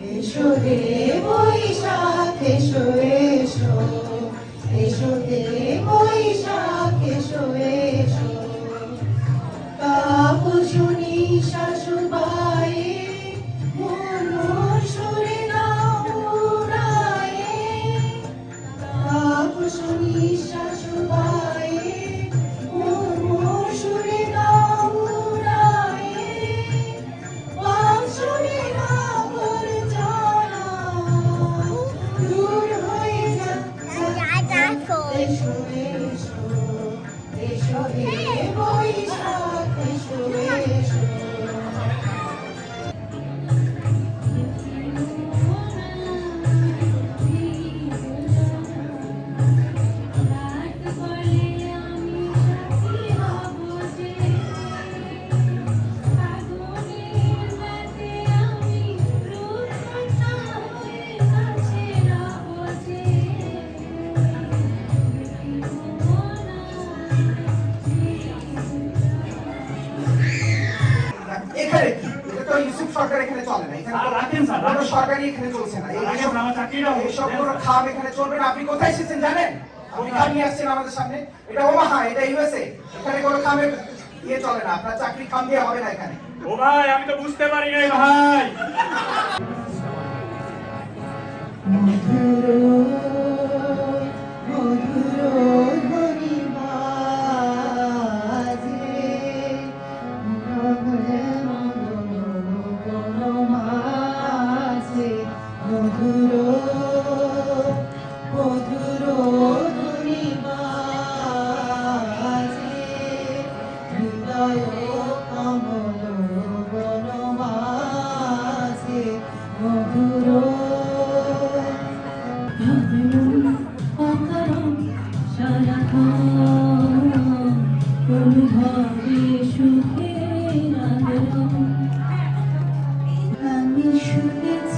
এসো হে বৈশাখ এসো সরকার এখানে চলে না। এখানে রাখেন স্যার, কোনো সরকারই এখানে চলছে না। এই- কোনো খাম এখানে চলবে না। আপনি কোথায় এসেছেন জানেন? আপনি খাম নিয়ে আসছেন আমাদের সামনে। এটা ওমাহা এটা ইউএসএ। এখানে কোনো খামের ইয়ে চলে না। আপনার চাকরি খাম দিয়ে হবে না এখানে। ও ভাই আমি তো বুঝতে পারি নাই ভাই। মধুর বাজে হৃদয় কমল বন মাঝে মধুর আমি শুনেছি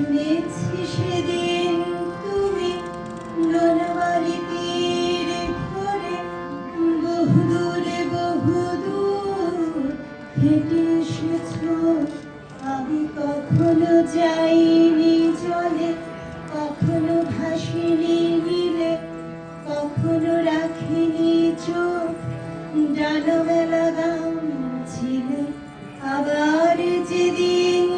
শুনেছি সেদিন তুমি লোনাবাড়ি তীরে ধরে বহুদূরে বহুদূর হেঁটে এসেছ। আমি কখনো যাইনি জলে, কখনো ভাসিনি নীলে, কখনো রাখিনি চোখ। ডালবেলা গান ছিলে আবার যেদিন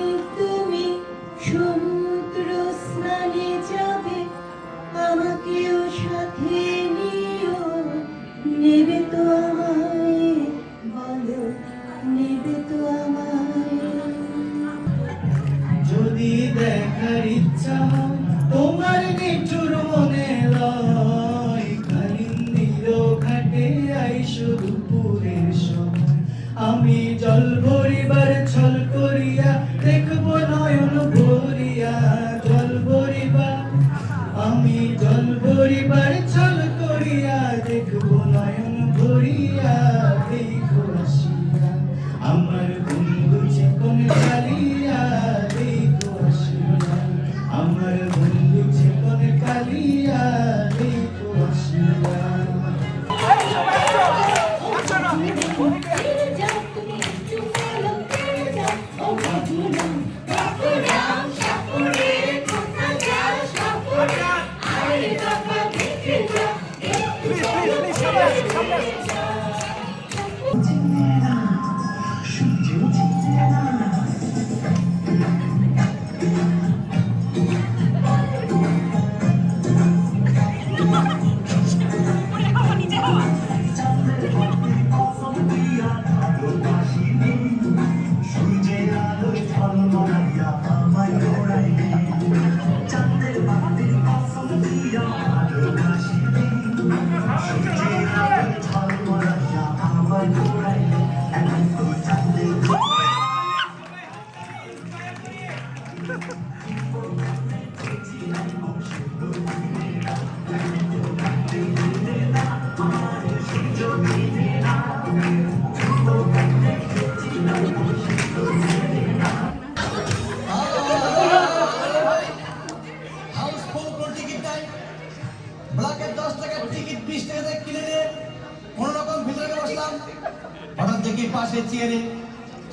মেয়ের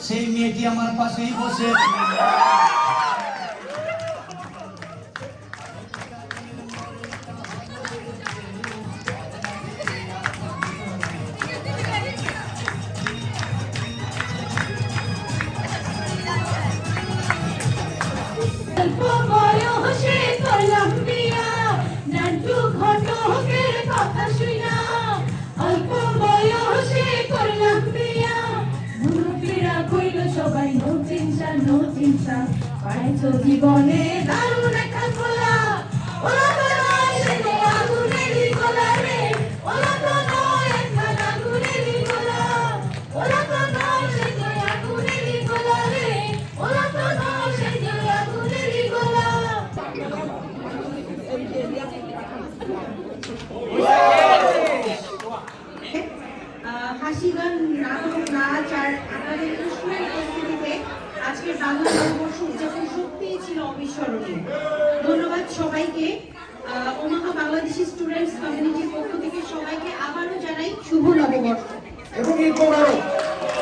সেই মেয়েটি আমার পাশেই বসে জীবনে দারুণ দিবস উদযাপন সত্যিই ছিল অবিস্মরণীয়। ধন্যবাদ সবাইকে। ওমাহা বাংলাদেশি স্টুডেন্টস কমিউনিটির পক্ষ থেকে সবাইকে আবারও জানাই শুভ নববর্ষ।